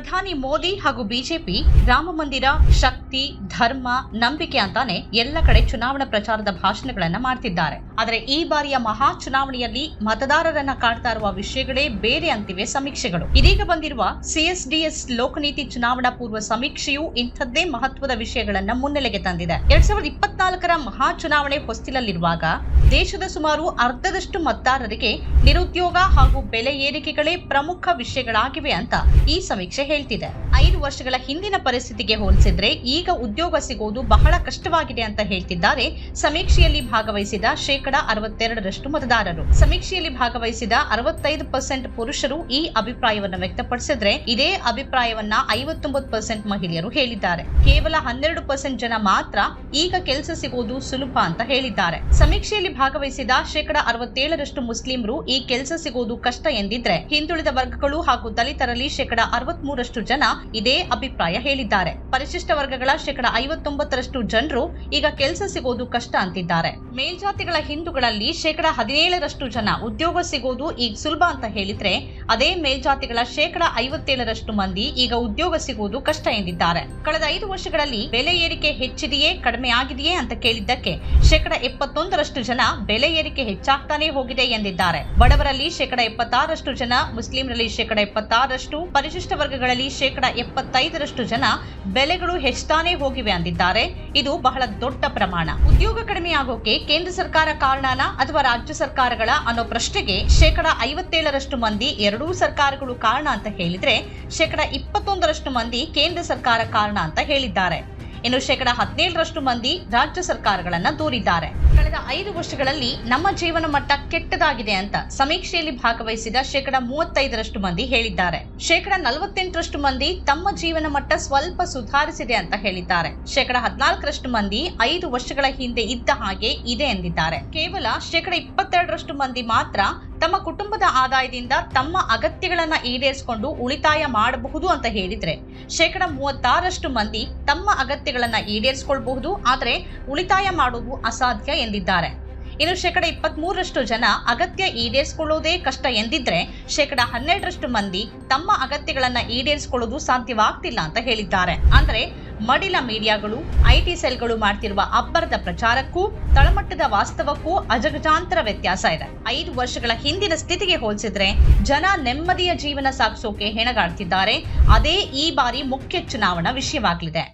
ಪ್ರಧಾನಿ ಮೋದಿ ಹಾಗೂ ಬಿಜೆಪಿ ರಾಮ ಮಂದಿರ, ಶಕ್ತಿ, ಧರ್ಮ, ನಂಬಿಕೆ ಅಂತಾನೆ ಎಲ್ಲ ಕಡೆ ಚುನಾವಣಾ ಪ್ರಚಾರದ ಭಾಷಣಗಳನ್ನ ಮಾಡ್ತಿದ್ದಾರೆ. ಆದರೆ ಈ ಬಾರಿಯ ಮಹಾ ಚುನಾವಣೆಯಲ್ಲಿ ಮತದಾರರನ್ನ ಕಾಡ್ತಾ ಇರುವ ವಿಷಯಗಳೇ ಬೇರೆ ಅಂತಿವೆ ಸಮೀಕ್ಷೆಗಳು. ಇದೀಗ ಬಂದಿರುವ ಸಿಎಸ್ಡಿಎಸ್ ಲೋಕನೀತಿ ಚುನಾವಣಾ ಪೂರ್ವ ಸಮೀಕ್ಷೆಯು ಇಂಥದ್ದೇ ಮಹತ್ವದ ವಿಷಯಗಳನ್ನ ಮುನ್ನೆಲೆಗೆ ತಂದಿದೆ. ಎರಡ್ ಸಾವಿರದ ಇಪ್ಪತ್ನಾಲ್ಕರ ಮಹಾ ಚುನಾವಣೆ ಹೊಸ್ತಿಲಲ್ಲಿರುವಾಗ ದೇಶದ ಸುಮಾರು ಅರ್ಧದಷ್ಟು ಮತದಾರರಿಗೆ ನಿರುದ್ಯೋಗ ಹಾಗೂ ಬೆಲೆ ಏರಿಕೆಗಳೇ ಪ್ರಮುಖ ವಿಷಯಗಳಾಗಿವೆ ಅಂತ ಈ ಸಮೀಕ್ಷೆ ಹೇಳ್ತಿದೆ. ಐದು ವರ್ಷಗಳ ಹಿಂದಿನ ಪರಿಸ್ಥಿತಿಗೆ ಹೋಲಿಸಿದ್ರೆ ಈಗ ಉದ್ಯೋಗ ಸಿಗುವುದು ಬಹಳ ಕಷ್ಟವಾಗಿದೆ ಅಂತ ಹೇಳ್ತಿದ್ದಾರೆ. ಸಮೀಕ್ಷೆಯಲ್ಲಿ ಭಾಗವಹಿಸಿದ ಶೇಕಡ ಅರವತ್ತೆರಡರಷ್ಟು ಮತದಾರರು. ಸಮೀಕ್ಷೆಯಲ್ಲಿ ಭಾಗವಹಿಸಿದ ಅರವತ್ತೈದು ಪರ್ಸೆಂಟ್ ಪುರುಷರು ಈ ಅಭಿಪ್ರಾಯವನ್ನು ವ್ಯಕ್ತಪಡಿಸಿದ್ರೆ ಇದೇ ಅಭಿಪ್ರಾಯವನ್ನ ಐವತ್ತೊಂಬತ್ತು ಪರ್ಸೆಂಟ್ ಮಹಿಳೆಯರು ಹೇಳಿದ್ದಾರೆ. ಕೇವಲ ಹನ್ನೆರಡು ಪರ್ಸೆಂಟ್ ಜನ ಮಾತ್ರ ಈಗ ಕೆಲಸ ಸಿಗುವುದು ಸುಲಭ ಅಂತ ಹೇಳಿದ್ದಾರೆ. ಸಮೀಕ್ಷೆಯಲ್ಲಿ ಭಾಗವಹಿಸಿದ ಶೇಕಡ ಅರವತ್ತೇಳರಷ್ಟು ಮುಸ್ಲಿಮರು ಈ ಕೆಲಸ ಸಿಗುವುದು ಕಷ್ಟ ಎಂದಿದ್ರೆ ಹಿಂದುಳಿದ ವರ್ಗಗಳು ಹಾಗೂ ದಲಿತರಲ್ಲಿ ಶೇಕಡ ಅರವತ್ಮೂರಷ್ಟು ಜನ ಇದೇ ಅಭಿಪ್ರಾಯ ಹೇಳಿದ್ದಾರೆ. ಪರಿಶಿಷ್ಟ ವರ್ಗಗಳ ಶೇಕಡ ಐವತ್ತೊಂಬತ್ತರಷ್ಟು ಜನರು ಈಗ ಕೆಲಸ ಸಿಗೋದು ಕಷ್ಟ ಅಂತಿದ್ದಾರೆ. ಮೇಲ್ಜಾತಿಗಳ ಹಿಂದೂಗಳಲ್ಲಿ ಶೇಕಡ ಹದಿನೇಳರಷ್ಟು ಜನ ಉದ್ಯೋಗ ಸಿಗೋದು ಈಗ ಸುಲಭ ಅಂತ ಹೇಳಿದ್ರೆ ಅದೇ ಮೇಲ್ಜಾತಿಗಳ ಶೇಕಡ ಐವತ್ತೇಳರಷ್ಟು ಮಂದಿ ಈಗ ಉದ್ಯೋಗ ಸಿಗುವುದು ಕಷ್ಟ ಎಂದಿದ್ದಾರೆ. ಕಳೆದ ಐದು ವರ್ಷಗಳಲ್ಲಿ ಬೆಲೆ ಏರಿಕೆ ಹೆಚ್ಚಿದೆಯೇ ಕಡಿಮೆ ಆಗಿದೆಯೇ ಅಂತ ಕೇಳಿದ್ದಕ್ಕೆ ಶೇಕಡ ಎಪ್ಪತ್ತೊಂದರಷ್ಟು ಜನ ಬೆಲೆ ಏರಿಕೆ ಹೆಚ್ಚಾಗ್ತಾನೆ ಹೋಗಿದೆ ಎಂದಿದ್ದಾರೆ. ಬಡವರಲ್ಲಿ ಶೇಕಡ ಎಪ್ಪತ್ತಾರಷ್ಟು ಜನ, ಮುಸ್ಲಿಂರಲ್ಲಿ ಶೇಕಡ ಎಪ್ಪತ್ತಾರಷ್ಟು ಪರಿಶಿಷ್ಟ ವರ್ಗಗಳಲ್ಲಿ ಶೇಕಡ ಎಪ್ಪತ್ತೈದರಷ್ಟು ಜನ ಬೆಲೆಗಳು ಹೆಚ್ಚಾನೇ ಹೋಗಿವೆ ಅಂದಿದ್ದಾರೆ. ಇದು ಬಹಳ ದೊಡ್ಡ ಪ್ರಮಾಣ. ಉದ್ಯೋಗ ಕಡಿಮೆಯಾಗೋಕೆ ಕೇಂದ್ರ ಸರ್ಕಾರ ಕಾರಣನ ಅಥವಾ ರಾಜ್ಯ ಸರ್ಕಾರಗಳ ಅನ್ನೋ ಪ್ರಶ್ನೆಗೆ ಶೇಕಡ ಐವತ್ತೇಳರಷ್ಟು ಮಂದಿ ಎರಡೂ ಸರ್ಕಾರಗಳು ಕಾರಣ ಅಂತ ಹೇಳಿದ್ರೆ ಶೇಕಡ ಇಪ್ಪತ್ತೊಂದರಷ್ಟು ಮಂದಿ ಕೇಂದ್ರ ಸರ್ಕಾರ ಕಾರಣ ಅಂತ ಹೇಳಿದ್ದಾರೆ. ಇನ್ನು ಶೇಕಡ ಹದಿನೇಳರಷ್ಟು ಮಂದಿ ರಾಜ್ಯ ಸರ್ಕಾರಗಳನ್ನ ದೂರಿದ್ದಾರೆ. ಕಳೆದ ಐದು ವರ್ಷಗಳಲ್ಲಿ ನಮ್ಮ ಜೀವನ ಮಟ್ಟ ಕೆಟ್ಟದಾಗಿದೆ ಅಂತ ಸಮೀಕ್ಷೆಯಲ್ಲಿ ಭಾಗವಹಿಸಿದ ಶೇಕಡ ಮೂವತ್ತೈದರಷ್ಟು ಮಂದಿ ಹೇಳಿದ್ದಾರೆ. ಶೇಕಡ ನಲವತ್ತೆಂಟರಷ್ಟು ಮಂದಿ ತಮ್ಮ ಜೀವನ ಮಟ್ಟ ಸ್ವಲ್ಪ ಸುಧಾರಿಸಿದೆ ಅಂತ ಹೇಳಿದ್ದಾರೆ. ಶೇಕಡ ಹದಿನಾಲ್ಕರಷ್ಟು ಮಂದಿ ಐದು ವರ್ಷಗಳ ಹಿಂದೆ ಇದ್ದ ಹಾಗೆ ಇದೆ ಎಂದಿದ್ದಾರೆ. ಕೇವಲ ಶೇಕಡ ಇಪ್ಪತ್ತೆರಡರಷ್ಟು ಮಂದಿ ಮಾತ್ರ ತಮ್ಮ ಕುಟುಂಬದ ಆದಾಯದಿಂದ ತಮ್ಮ ಅಗತ್ಯಗಳನ್ನು ಈಡೇರಿಸಿಕೊಂಡು ಉಳಿತಾಯ ಮಾಡಬಹುದು ಅಂತ ಹೇಳಿದ್ರೆ, ಶೇಕಡ ಮೂವತ್ತಾರಷ್ಟು ಮಂದಿ ತಮ್ಮ ಅಗತ್ಯಗಳನ್ನು ಈಡೇರಿಸಿಕೊಳ್ಬಹುದು, ಆದರೆ ಉಳಿತಾಯ ಮಾಡುವುದು ಅಸಾಧ್ಯ ಎಂದಿದ್ದಾರೆ. ಇನ್ನು ಶೇಕಡ ಇಪ್ಪತ್ಮೂರರಷ್ಟು ಜನ ಅಗತ್ಯ ಈಡೇರಿಸಿಕೊಳ್ಳೋದೇ ಕಷ್ಟ ಎಂದಿದ್ರೆ, ಶೇಕಡ ಹನ್ನೆರಡರಷ್ಟು ಮಂದಿ ತಮ್ಮ ಅಗತ್ಯಗಳನ್ನು ಈಡೇರಿಸಿಕೊಳ್ಳೋದು ಸಾಧ್ಯವಾಗ್ತಿಲ್ಲ ಅಂತ ಹೇಳಿದ್ದಾರೆ. ಅಂದ್ರೆ ಮಡಿಲ ಮೀಡಿಯಾಗಳು ಐಟಿ ಸೆಲ್ಗಳು ಮಾಡ್ತಿರುವ ಅಬ್ಬರದ ಪ್ರಚಾರಕ್ಕೂ, ತಳಮಟ್ಟದ ವಾಸ್ತವಕ್ಕೂ ಅಜಗಜಾಂತರ ವ್ಯತ್ಯಾಸ ಇದೆ. ಐದು ವರ್ಷಗಳ ಹಿಂದಿನ ಸ್ಥಿತಿಗೆ ಹೋಲಿಸಿದ್ರೆ ಜನ ನೆಮ್ಮದಿಯ ಜೀವನ ಸಾಗಿಸೋಕೆ ಹೆಣಗಾಡ್ತಿದ್ದಾರೆ. ಅದೇ ಈ ಬಾರಿ ಮುಖ್ಯ ಚುನಾವಣಾ ವಿಷಯವಾಗಲಿದೆ.